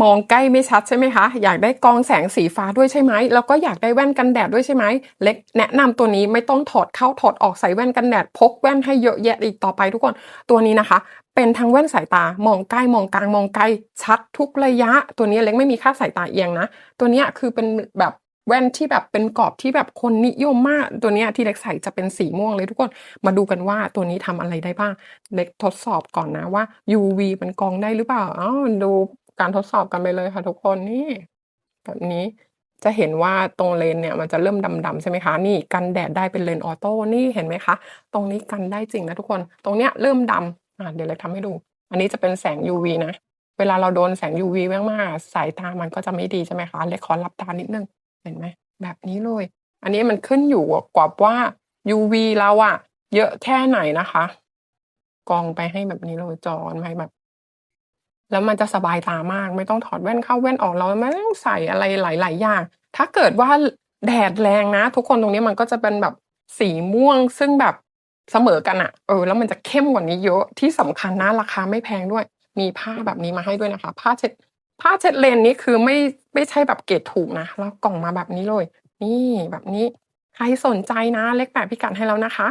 มองใกล้ไม่ชัดใช่ไหมคะ อยากได้กองแสงสีฟ้าด้วยใช่ไหม แล้วก็อยากได้แว่นกันแดดด้วยใช่ไหม เล็กแนะนำตัวนี้ไม่ต้องถอดเข้าถอดออกใส่แว่นกันแดด พกแว่นให้เยอะแยะอีกต่อไปทุกคน ตัวนี้นะคะ เป็นทั้งแว่นสายตามองใกล้มองกลางมองไกลชัดทุกระยะ ตัวนี้เล็กไม่มีค่าสายตาเอียงนะ ตัวนี้คือเป็นแบบแว่นที่แบบเป็นกรอบที่แบบคนนิยมมากตัวนี้ที่เล็กใส่จะเป็นสีม่วงเลยทุกคนมาดูกันว่าตัวนี้ทำอะไรได้บ้างเล็กทดสอบก่อนนะว่า UV มันกองได้หรือเปล่าอ้าวดู การทดสอบกันไปเลยค่ะทุกคนนี่ แบบนี้จะเห็นว่าตรงเลนเนี่ยมันจะเริ่มดำๆใช่ไหมคะนี่กันแดดได้เป็นเลนออโต้นี่เห็นไหมคะตรงนี้กันได้จริงนะทุกคน ตรงเนี้ยเริ่มดำอะเดี๋ยวเล็กทำให้ดู อันนี้จะเป็นแสง UV นะเวลาเราโดนแสง UV มากๆสายตามันก็จะไม่ดีใช่ไหมคะเล็กขอหลับตานิดนึงเห็นไหมแบบนี้เลย อันนี้มันขึ้นอยู่กับว่า UV เราอะเยอะแค่ไหนนะคะ กองไปให้แบบนี้เลยจอนไปแบบ แล้วมันจะสบายตามาก ไม่ต้องถอดแว่นเข้าแว่นออกเราไม่ต้องใส่อะไรหลาย ๆ อย่าง ถ้าเกิดว่าแดดแรงนะ ทุกคนตรงนี้มันก็จะเป็นแบบสีม่วงซึ่งแบบเสมอกันอะเออแล้วมันจะเข้มกว่านี้เยอะที่สำคัญนะราคาไม่แพงด้วย มีผ้าแบบนี้มาให้ด้วยนะคะ ผ้าเช็ดผ้าเช็ดเลนนี้คือไม่ไม่ใช่แบบเกรดถูกนะแล้วกล่องมาแบบนี้เลย นี่แบบนี้ใครสนใจนะเล็กแปะพิกัดให้แล้วนะคะ